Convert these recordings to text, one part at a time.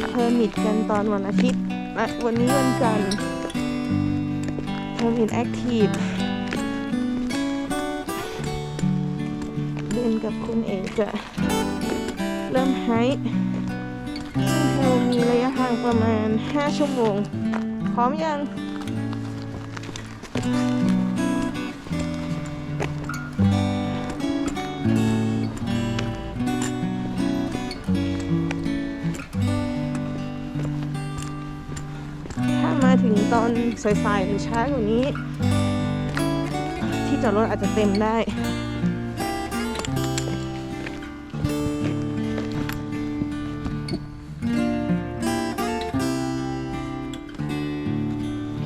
เราขอเพอร์มิทกันตอนวันอาทิตย์และวันนี้วันจันทร์เพอร์มิทแอคทีฟเดินกับคุณเอกจะเริ่มไฮซึ่งเทลมีระยะทางประมาณ 5 ชั่วโมง พร้อมยัง ถึงตอนสายๆหรือช้ากว่านี้ ที่จอดรถอาจจะเต็มได้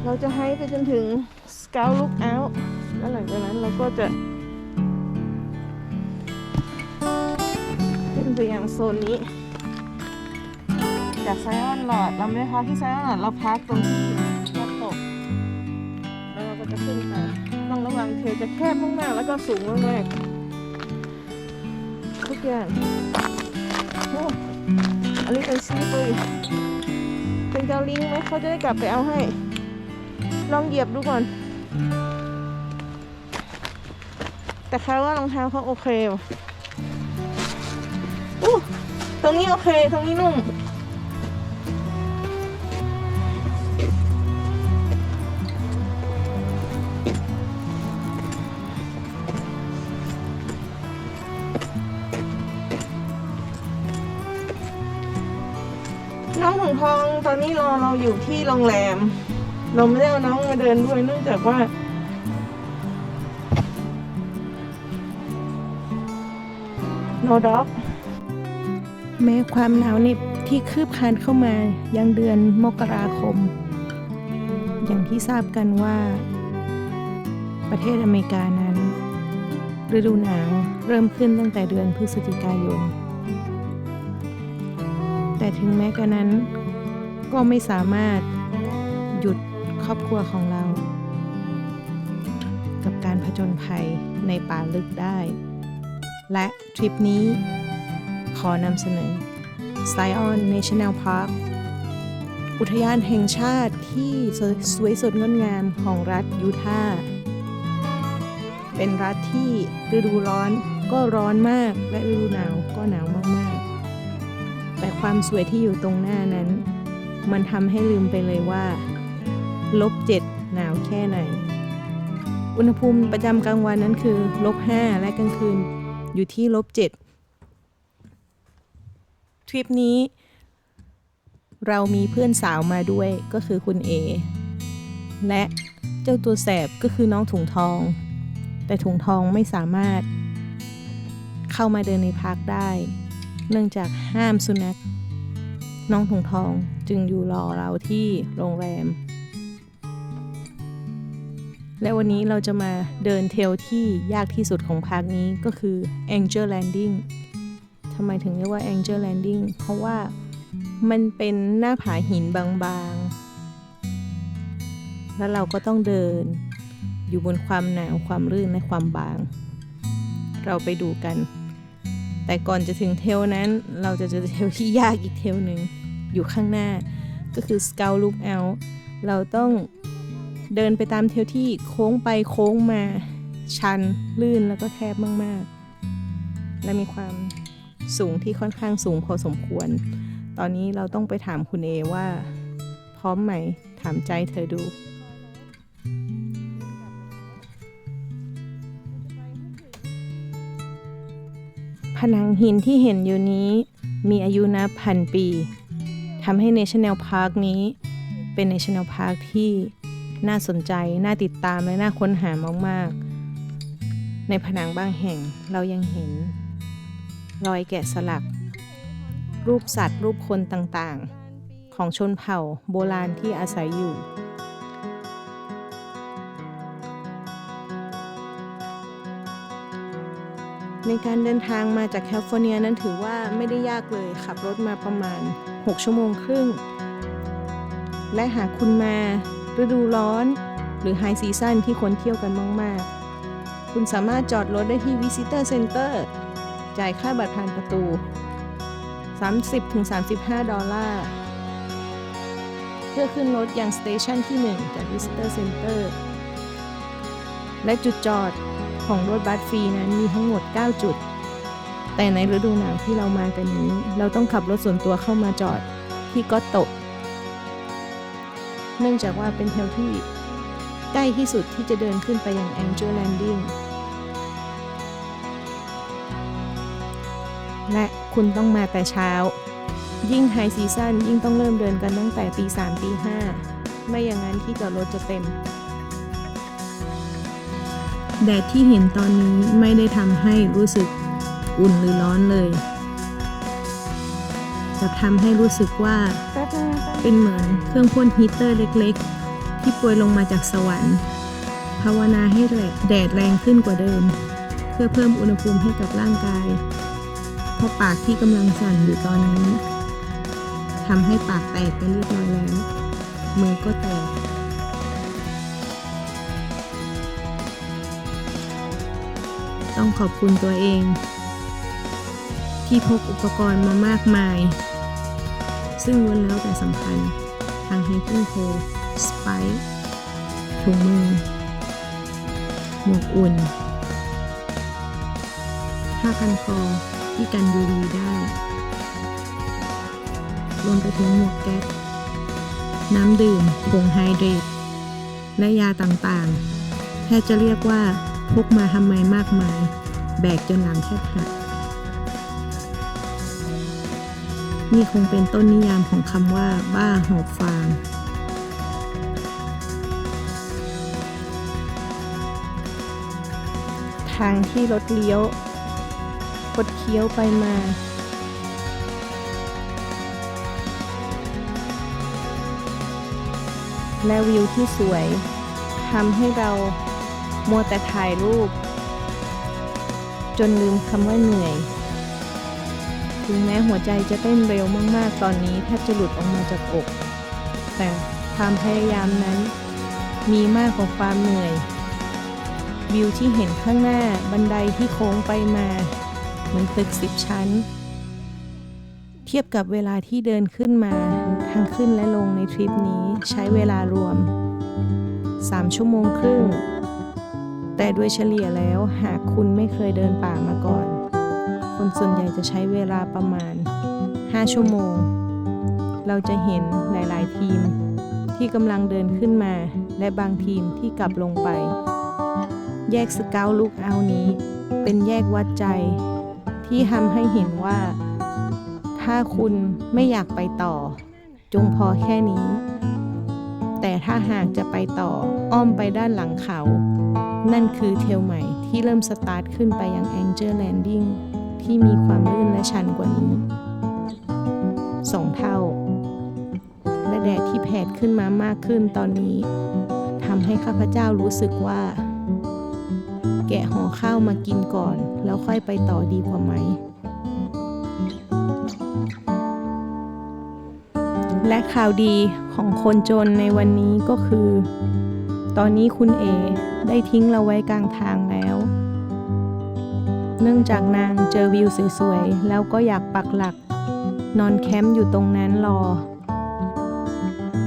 เราจะให้ไปจนถึง Scout Lookout แล้วหลังจากนั้นเราก็จะขึ้นไปยังโซนนี้ จากไซออนหลอด เราไม่ได้พักที่ไซออนหลอด เราพักตรงที่ จะขึ้นไปต้องระวังเทจะแคบมากๆแล้วก็สูงมากๆทุกอย่างโอ้อันนี้เป็นซีปุยเป็นเกาลิงไหมเขาจะได้กลับไปเอาให้ ลองเหยียบดูก่อน แต่เขาว่ารองเท้าเขาโอเคว่ะอู้ตรงนี้โอเค ตรงนี้นุ่ม น้องของทองตอนนี้รอเราอยู่ที่โรงแรม เราไม่ได้เอาน้องมาเดินด้วยเนื่องจากว่า no dog แม้ความหนาวเหน็บที่คืบคลานเข้ามายังเดือนมกราคม อย่างที่ทราบกันว่า ประเทศอเมริกานั้น ฤดูหนาวเริ่มขึ้นตั้งแต่เดือนพฤศจิกายน แต่ถึงแม้กระนั้น ก็ไม่สามารถหยุดครอบครัวของเรา กับการผจญภัยในป่าลึกได้ และทริปนี้ขอนำเสนอ Zion National Park อุทยานแห่งชาติที่สวยสดงดงามของรัฐยูทาห์เป็นรัฐที่ฤดูร้อนก็ร้อนมากและฤดูหนาวก็หนาวมากๆ ความสวยที่อยู่ตรงหน้านั้น มันทำให้ลืมไปเลยว่าลบเจ็ดหนาวแค่ไหน อุณหภูมิประจำกลางวันนั้นคือลบห้าและกลางคืนอยู่ที่ลบเจ็ดทริปนี้ เรามีเพื่อนสาวมาด้วยก็คือคุณเอและเจ้าตัวแสบก็คือน้องถุงทอง แต่ถุงทองไม่สามารถเข้ามาเดินในพาร์คได้ เนื่องจากห้ามสุนัข น้องถุงทองจึงอยู่รอเราที่โรงแรม และวันนี้เราจะมาเดินเทลที่ยากที่สุดของพาร์คนี้ก็คือ Angel Landing ทำไมถึงเรียกว่า Angel Landing เพราะว่ามันเป็นหน้าผาหินบางๆ แล้วเราก็ต้องเดินอยู่บนความหนาวความลื่นและความบาง เราไปดูกัน แต่ก่อนจะถึงเทลนั้น เราจะเจอเทลที่ยากอีกเทลหนึ่งอยู่ข้างหน้า ก็คือ Scout Lookout เราต้องเดินไปตามเทลที่โค้งไปโค้งมาชันลื่นแล้วก็แคบมาก ๆ และมีความสูงที่ค่อนข้างสูงพอสมควร ตอนนี้เราต้องไปถามคุณเอว่า พร้อมไหม ถามใจเธอดู ผนังหินที่เห็นอยู่นี้มีอายุนับพันปีทำให้ National Park นี้เป็น National Park ที่น่าสนใจ น่าติดตาม และน่าค้นหามาก ๆ ในผนังบางแห่งเรายังเห็น รอยแกะสลัก รูปสัตว์ รูปคนต่าง ๆ ของชนเผ่าโบราณที่อาศัยอยู่ ในการเดินทางมาจากแคลิฟอร์เนียนั้นถือว่าไม่ได้ยากเลย ขับรถมาประมาณ 6 ชั่วโมงครึ่ง และหากคุณมาฤดูร้อน หรือไฮซีซันที่คนเที่ยวกันมาก ๆ คุณสามารถจอดรถได้ที่ Visitor Center จ่ายค่าบัตรผ่านประตู 30-35 ดอลลาร์ เพื่อขึ้นรถยังสเตชันที่ 1 จาก Visitor Center และจุดจอด ของรถบัสฟรีนั้นมีทั้งหมด 9 จุด แต่ในฤดูหนาวที่เรามากันนี้ เราต้องขับรถส่วนตัวเข้ามาจอดที่ก็โตะเนื่องจากว่าเป็นแถวที่ใกล้ที่สุดที่จะเดินขึ้นไปยัง Angel Landing และคุณต้องมาแต่เช้า ยิ่งไฮซีซั่นยิ่งต้องเริ่มเดินกันตั้งแต่ตีสามตีห้าไม่อย่างนั้นที่จอดรถจะเต็ม แดดที่เห็นตอนนี้ไม่ได้ทำให้รู้สึกอุ่นหรือร้อนเลย จะทำให้รู้สึกว่าเป็นเหมือนเครื่องพ่นฮีเตอร์เล็กๆ ที่โปรยลงมาจากสวรรค์ ภาวนาให้แดดแรงขึ้นกว่าเดิม เพื่อเพิ่มอุณหภูมิให้กับร่างกาย เพราะปากที่กำลังสั่นอยู่ตอนนี้ทำให้ปากแตกไปเรียบร้อยแล้วมือก็แตก ต้องขอบคุณตัวเอง ที่พกอุปกรณ์มามากมาย ซึ่งล้วนแล้วแต่สำคัญทาง hiking pole spike ถุงมือ หมวกอุ่นผ้าพันคอที่กัน UV ได้ รวมไปถึงหมวกแก๊สน้ำดื่มผงไฮเดรตและยาต่างๆแค่จะเรียกว่า พกมาทำไมมากมาย แบกจนหลังแทบหักนี่คงเป็นต้นนิยามของคำว่า บ้าหอบฟางทางที่รถเลี้ยวคดเคี้ยวไปมา และวิวที่สวยทำให้เรา มัวแต่ถ่ายรูป จนลืมคำว่าเหนื่อย ถึงแม้หัวใจจะเต้นเร็วมากๆ ตอนนี้แทบจะหลุดออกมาจากอก แต่ความพยายามนั้น มีมากกว่าความเหนื่อย วิวที่เห็นข้างหน้าบันไดที่โค้งไปมา เหมือนตึกสิบชั้น เทียบกับเวลาที่เดินขึ้นมาทั้งขึ้นและลงในทริปนี้ใช้เวลารวม 3 ชั่วโมงครึ่ง แต่โดยเฉลี่ยแล้วหากคุณไม่เคยเดินป่ามาก่อน คนส่วนใหญ่จะใช้เวลาประมาณ 5 ชั่วโมง เราจะเห็นหลายๆ ทีม ที่กำลังเดินขึ้นมา และบางทีมที่กลับลงไป แยกสเกลลูกเอานี้ เป็นแยกวัดใจ ที่ทำให้เห็นว่า ถ้าคุณไม่อยากไปต่อ จงพอแค่นี้ แต่ถ้าหากจะไปต่ออ้อมไปด้านหลังเขา นั่นคือเทลใหม่ที่เริ่มสตาร์ทขึ้นไปยัง Angel Landing ที่มีความลื่นและชันกว่านี้สองเท่า และแดดที่แผดขึ้นมามากขึ้นตอนนี้ทำให้ข้าพเจ้ารู้สึกว่า แกะห่อข้าวมากินก่อน แล้วค่อยไปต่อดีกว่าไหม และข่าวดีของคนจนในวันนี้ก็คือ ตอนนี้คุณเอ ได้ทิ้งเราไว้กลางทางแล้ว เนื่องจากนางเจอวิวสวยๆ แล้วก็อยากปักหลัก นอนแคมป์อยู่ตรงนั้นรอ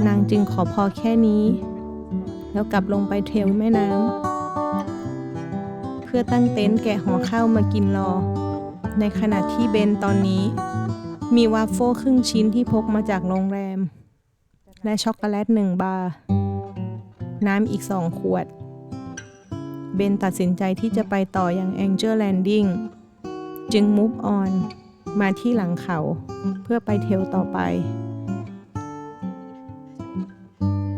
นางจึงขอพอแค่นี้ แล้วกลับลงไปเทลแม่น้ำ เพื่อตั้งเต็นท์แกะห่อข้าวมากินรอ ในขณะที่เบนตอนนี้ มีวาฟเฟิลครึ่งชิ้นที่พกมาจากโรงแรม และช็อกโกแลตหนึ่งบาร์น้ำอีกสองขวด เบนตัดสินใจที่จะไปต่ออยัง Angel Landing จึง move on มาที่หลังเขาเพื่อไปเทลต่อไป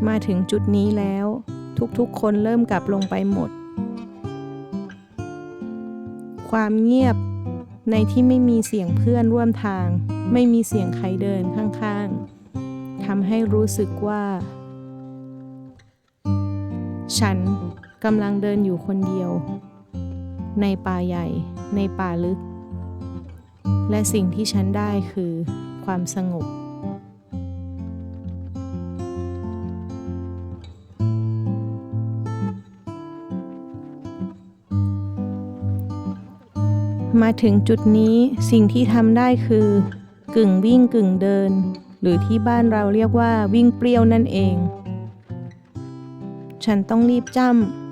มาถึงจุดนี้แล้ว ทุกๆ คนเริ่มกลับลงไปหมด ความเงียบในที่ไม่มีเสียงเพื่อนร่วมทาง ไม่มีเสียงใครเดินข้างๆทำให้รู้สึกว่า ฉัน กำลังเดินอยู่คนเดียว ในป่าใหญ่ ในป่าลึก และสิ่งที่ฉันได้คือความสงบ มาถึงจุดนี้สิ่งที่ทำได้คือกึ่งวิ่งกึ่งเดิน หรือที่บ้านเราเรียกว่าวิ่งเปรี้ยวนั่นเอง ฉันต้องรีบจ้ำ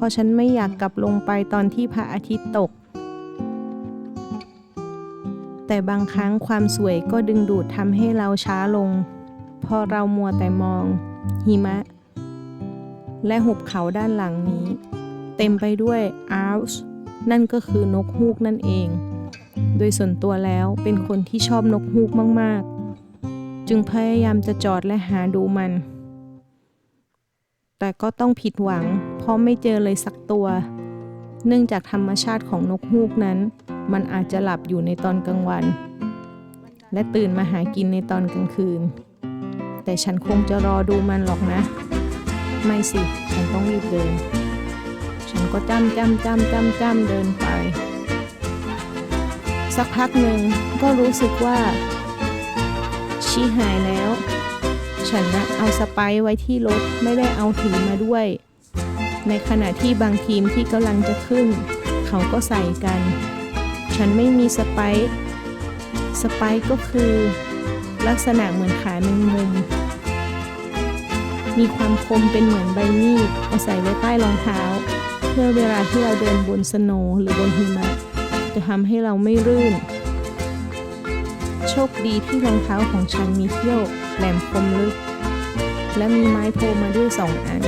ราะฉันไม่อยากกลับลงไปตอนที่พระอาทิตย์ตก แต่บางครั้งความสวยก็ดึงดูดทำให้เราช้าลง พอเรามัวแต่มอง หิมะ และหุบเขาด้านหลังนี้ เต็มไปด้วยอาร์ชนั่นก็คือนกฮูกนั่นเอง โดยส่วนตัวแล้วเป็นคนที่ชอบนกฮูกมาก ๆ จึงพยายามจะจอดและหาดูมัน แต่ก็ต้องผิดหวัง เพราะไม่เจอเลยสักตัว เนื่องจากธรรมชาติของนกฮูกนั้น มันอาจจะหลับอยู่ในตอนกลางวัน และตื่นมาหากินในตอนกลางคืน แต่ฉันคงจะรอดูมันหรอกนะ ไม่สิ ฉันต้องรีบเดิน ฉันก็จ้ำจ้ำจ้ำจ้ำจ้ำเดินไป สักพักหนึ่งก็รู้สึกว่าชีหายแล้ว ฉันนะเอาสไปซ์ไว้ที่รถไม่ได้เอาถือมาด้วย ในขณะที่บางทีมที่กำลังจะขึ้น เขาก็ใส่กัน ฉันไม่มีสไปซ์สไปซ์ก็คือ ลักษณะเหมือนขาแมงมุม มีความคมเป็นเหมือนใบมีดเอาใส่ไว้ใต้รองเท้า เพื่อเวลาที่เราเดินบนสโนหรือบนหิมะจะทำให้เราไม่รื่น โชคดีที่รองเท้าของฉันมีเขี้ยว แหลมคมลึก และมีไม้โพมาด้วยสองอัน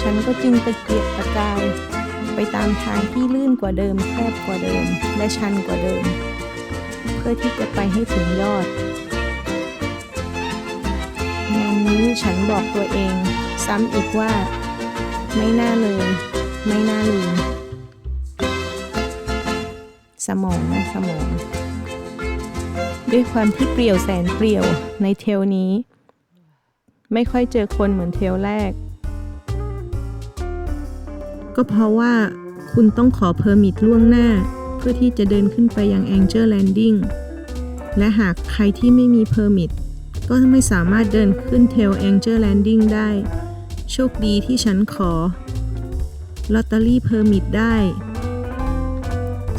ฉันก็จึงตะเกียกตะกาย ไปตามทางที่ลื่นกว่าเดิมแคบกว่าเดิม และชันกว่าเดิม เพื่อที่จะไปให้ถึงยอดงานนี้ฉันบอกตัวเอง ซ้ำอีกว่า ไม่น่าเลย ไม่น่าลืมสมองนะสมอง ด้วยความที่เปลี่ยวแสนเปลี่ยวในเทลนี้ ไม่ค่อยเจอคนเหมือนเทลแรก ก็เพราะว่าคุณต้องขอเพอร์มิทล่วงหน้า เพื่อที่จะเดินขึ้นไปยัง Angel Landing และหากใครที่ไม่มีเพอร์มิทก็ไม่สามารถเดินขึ้นเทล Angel Landing ได้ โชคดีที่ฉันขอลอตเตอรี่เพอร์มิทได้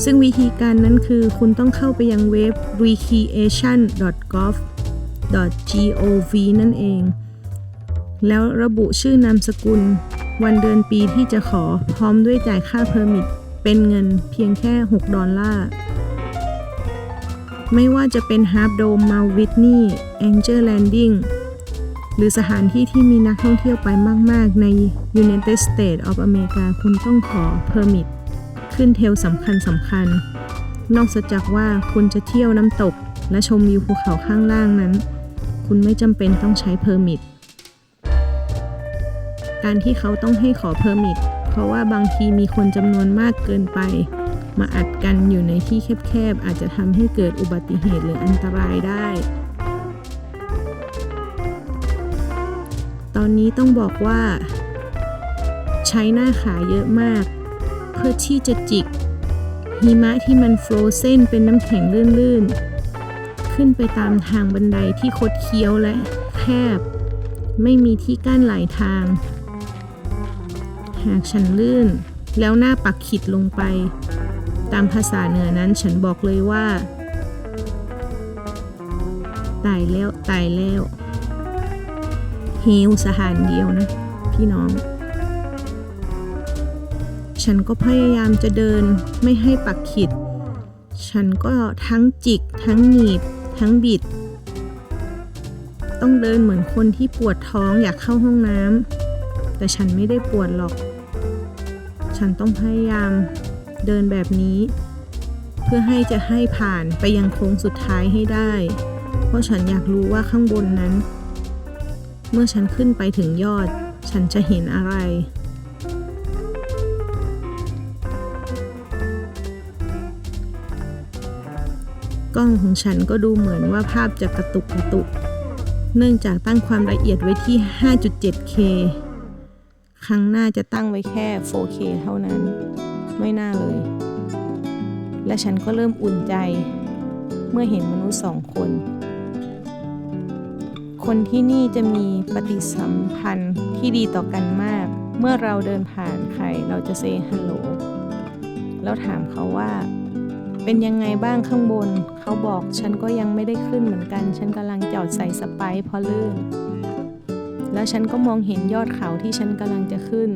ซึ่งวิธีการนั้นคือคุณต้องเข้าไปยังเว็บ recreation.gov.gov นั่นเอง แล้วระบุชื่อนามสกุล วันเดือนปีที่จะขอพร้อมด้วยจ่ายค่าเพอร์มิทเป็นเงินเพียงแค่ 6 ดอลลาร์ไม่ว่าจะเป็นฮาร์ d โดมมาวิทนีย์แองเจอร์แลนดิ้งหรือสถานที่ที่มีนักท่องเที่ยวไปมาก ๆ ใน United States of America คุณต้องขอเพอร์มิท ขึ้นเทลสำคัญสำคัญ นอกจากว่าคุณจะเที่ยวน้ำตก และชมวิวภูเขาข้างล่างนั้น คุณไม่จำเป็นต้องใช้เพอร์มิทการที่เขาต้องให้ขอเพอร์มิทเพราะว่าบางทีมีคนจำนวนมากเกินไป มาอัดกันอยู่ในที่แคบๆอาจจะทำให้เกิดอุบัติเหตุหรืออันตรายได้ ตอนนี้ต้องบอกว่า ใช้หน้าขาเยอะมาก เพื่อที่จะจิก หิมะที่มันโฟรเซนเป็นน้ำแข็งลื่นๆ ขึ้นไปตามทางบันไดที่คดเคี้ยวและแคบ ไม่มีที่กั้นหลายทาง หากฉันลื่น แล้วหน้าปักขิดลงไป ตามภาษาเหนือนั้นฉันบอกเลยว่าตายแล้วตายแล้วเฮวสถานเดียวนะ พี่น้อง ฉันก็พยายามจะเดินไม่ให้ปักขิด ฉันก็ทั้งจิก ทั้งหนีบ ทั้งบิด ต้องเดินเหมือนคนที่ปวดท้องอยากเข้าห้องน้ำแต่ฉันไม่ได้ปวดหรอก ฉันต้องพยายามเดินแบบนี้ เพื่อให้จะให้ผ่านไปยังโค้งสุดท้ายให้ได้ เพราะฉันอยากรู้ว่าข้างบนนั้น เมื่อฉันขึ้นไปถึงยอด ฉันจะเห็นอะไร กล้องของฉันก็ดูเหมือนว่าภาพจะกระตุกกระตุก เนื่องจากตั้งความละเอียดไว้ที่ 5.7K ครั้งหน้าจะตั้งไว้แค่ 4K เท่านั้น ไม่น่าเลย และฉันก็เริ่มอุ่นใจ เมื่อเห็นมนุษย์สองคน คนที่นี่จะมีปฏิสัมพันธ์ที่ดีต่อกันมาก เมื่อเราเดินผ่านใครเราจะเซฮัลโหลแล้วถามเขาว่า เป็นยังไงบ้างข้างบน เขาบอกฉันก็ยังไม่ได้ขึ้นเหมือนกัน ฉันกำลังจอดใส่สไปร์เพราะลื่น แล้วฉันก็มองเห็นยอดเขาที่ฉันกำลังจะขึ้น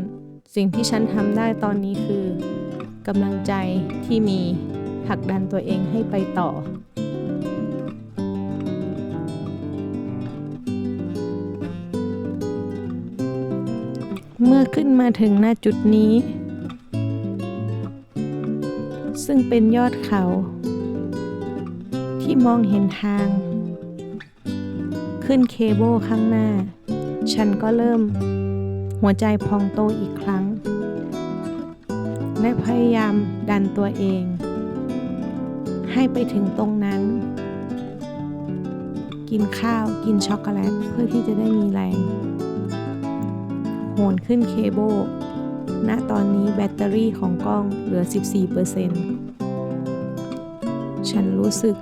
สิ่งที่ฉันทำได้ตอนนี้คือกำลังใจที่มีผลักดันตัวเองให้ไปต่อเมื่อขึ้นมาถึงหน้าจุดนี้ ซึ่งเป็นยอดเขา ที่มองเห็นทาง ขึ้นเคเบิลข้างหน้า ฉันก็เริ่ม หัวใจพองโตอีกครั้ง และพยายามดันตัวเอง ให้ไปถึงตรงนั้น กินข้าวกินช็อกโกแลตเพื่อที่จะได้มีแรงโหนขึ้นเคเบิลณตอนนี้แบตเตอรี่ของกล้องเหลือ 14% ฉันรู้สึก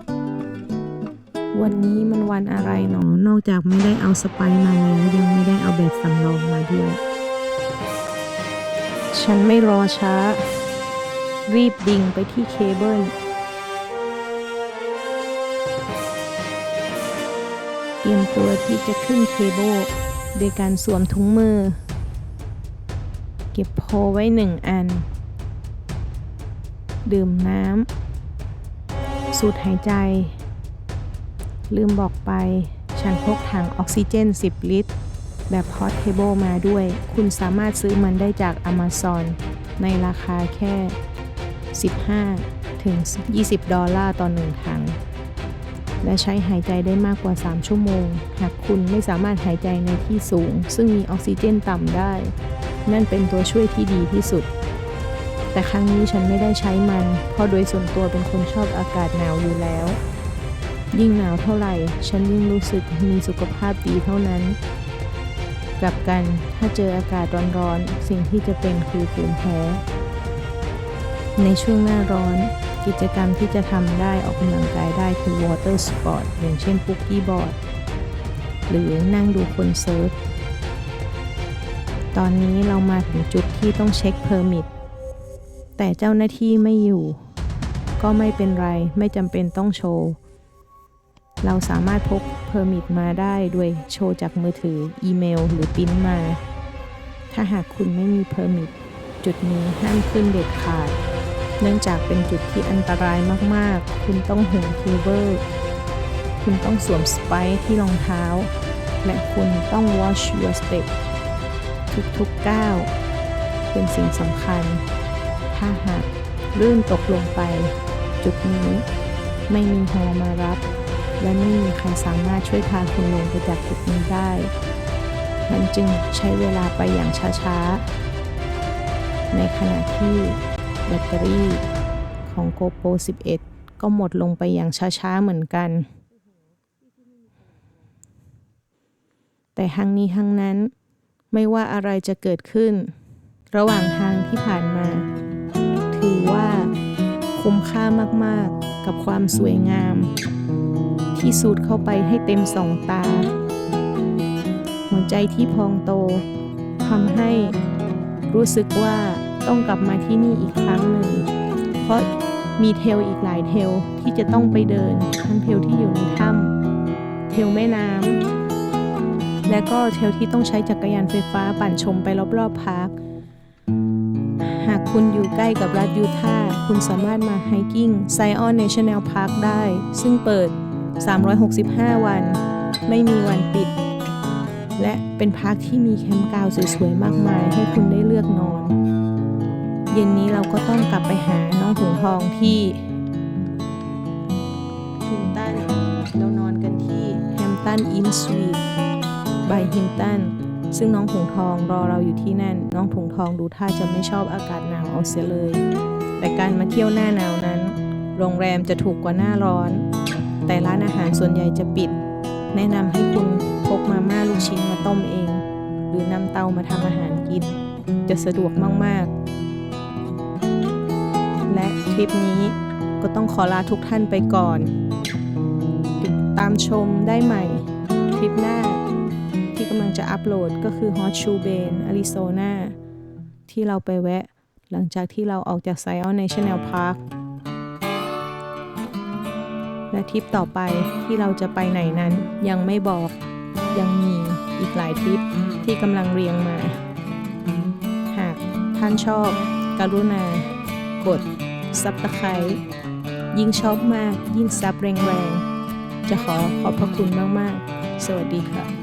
วันนี้มันวันอะไรหนอ นอกจากไม่ได้เอาสไปร์มาแล้วยังไม่ได้เอาแบตสำรองมาด้วย ฉันไม่รอช้า รีบดิ่งไปที่เคเบิลเตรียมตัวที่จะขึ้นเคเบิลโดยการสวมถุงมือ เก็บโพไว้หนึ่งอัน ดื่มน้ำ สูดหายใจ ลืมบอกไป ฉันพกถังออกซิเจน 10 ลิตร แบบพอ r t เทเบิลมาด้วย คุณสามารถซื้อมันได้จาก Amazon ในราคาแค่ 15 ถึง 20 ดอลลาร์ต่อหนึ่งถัง และใช้หายใจได้มากกว่า 3 ชั่วโมง หากคุณไม่สามารถหายใจในที่สูง ซึ่งมีออกซิเจนต่ำได้ นั่นเป็นตัวช่วยที่ดีที่สุด แต่ครั้งนี้ฉันไม่ได้ใช้มัน เพราะโดยส่วนตัวเป็นคนชอบอากาศหนาวอยู่แล้ว ยิ่งหนาวเท่าไหร่ ฉันยิ่งรู้สึกมีสุขภาพดีเท่านั้น กลับกันถ้าเจออากาศร้อนๆ สิ่งที่จะเป็นคือภูมิแพ้ ในช่วงหน้าร้อนกิจกรรมที่จะทำได้ออกกำลังกายได้คือ water sport อย่างเช่นปุกกี้บอร์ดหรือนั่งดูคนเซิร์ฟ ตอนนี้เรามาถึงจุดที่ต้องเช็คเพอร์มิท แต่เจ้าหน้าที่ไม่อยู่ ก็ไม่เป็นไรไม่จำเป็นต้องโชว์ เราสามารถพกเพอร์มิทมาได้ด้วยโชว์จากมือถือ อีเมล หรือปิ้นมา ถ้าหากคุณไม่มีเพอร์มิทจุดนี้ห้ามขึ้นเด็ดขาด เนื่องจากเป็นจุดที่อันตรายมากๆ คุณต้องห่วงเคเบิลคุณต้องสวมสไปค์ที่รองเท้า และคุณต้อง watch your step ทุกๆก้าวเป็นสิ่งสำคัญ ถ้าหากลื่นตกลงไป จุดนี้ไม่มีฮอมารับ และไม่มีใครสามารถช่วยพาคุณลงไปจากจุดนี้ได้ มันจึงใช้เวลาไปอย่างช้าๆ ในขณะที่แบตเตอรี่ของ GoPro 11 ก็หมดลงไปอย่างช้าๆ เหมือนกัน แต่ทั้งนี้ทั้งนั้นไม่ว่าอะไรจะเกิดขึ้น ระหว่างทางที่ผ่านมาถือว่า คุ้มค่ามากๆ กับความสวยงาม ที่สูดเข้าไปให้เต็มสองตา หัวใจที่พองโตทำให้รู้สึกว่าต้องกลับมาที่นี่อีกครั้งหนึ่ง เพราะมีเทลอีกหลายเทลที่จะต้องไปเดิน ทั้งเทลที่อยู่ในถ้ำเทลแม่น้ำและก็เทลที่ต้องใช้จักรยานไฟฟ้าปั่นชมไปรอบๆพาร์คหาก คุณอยู่ใกล้กับรัฐยูทาห์คุณสามารถมาไฮกิ้งไซออนเนชั่นแนลพาร์คได้ ซึ่งเปิด 365 วัน ไม่มีวันปิด และเป็นพาร์คที่มีแคมป์กาวสวยๆ มากมาย ให้คุณได้เลือกนอน เย็นนี้เราก็ต้องกลับไปหาน้องหงทองที่ฮิมตันเรานอนกันที่แฮมตันอินสวีทบายฮิมตัน ซึ่งน้องถุงทองรอเราอยู่ที่นั่น น้องถุงทองดูท่าจะไม่ชอบอากาศหนาวเอาเสียเลย แต่การมาเที่ยวหน้าหนาวนั้น โรงแรมจะถูกกว่าหน้าร้อน แต่ร้านอาหารส่วนใหญ่จะปิด แนะนำให้คุณพกมาม่าลูกชิ้นมาต้มเอง หรือนำเตามาทำอาหารกิน จะสะดวกมากๆ และทริปนี้ก็ต้องขอลาทุกท่านไปก่อน ติดตามชมได้ใหม่ทริปหน้า ที่กำลังจะอัปโหลดก็คือ Hot Shoe Bend อาริโซนาที่เราไปแวะหลังจากที่เราออกจากไซออน National Park และทริปต่อไปที่เราจะไปไหนนั้นยังไม่บอกยังมีอีกหลายทริปที่กำลังเรียงมา หากท่านชอบกรุณา กด Subscribe ยิ่งชอบมากยิ่งซับแรงๆ จะขอขอบพระคุณมาก ๆ สวัสดีค่ะ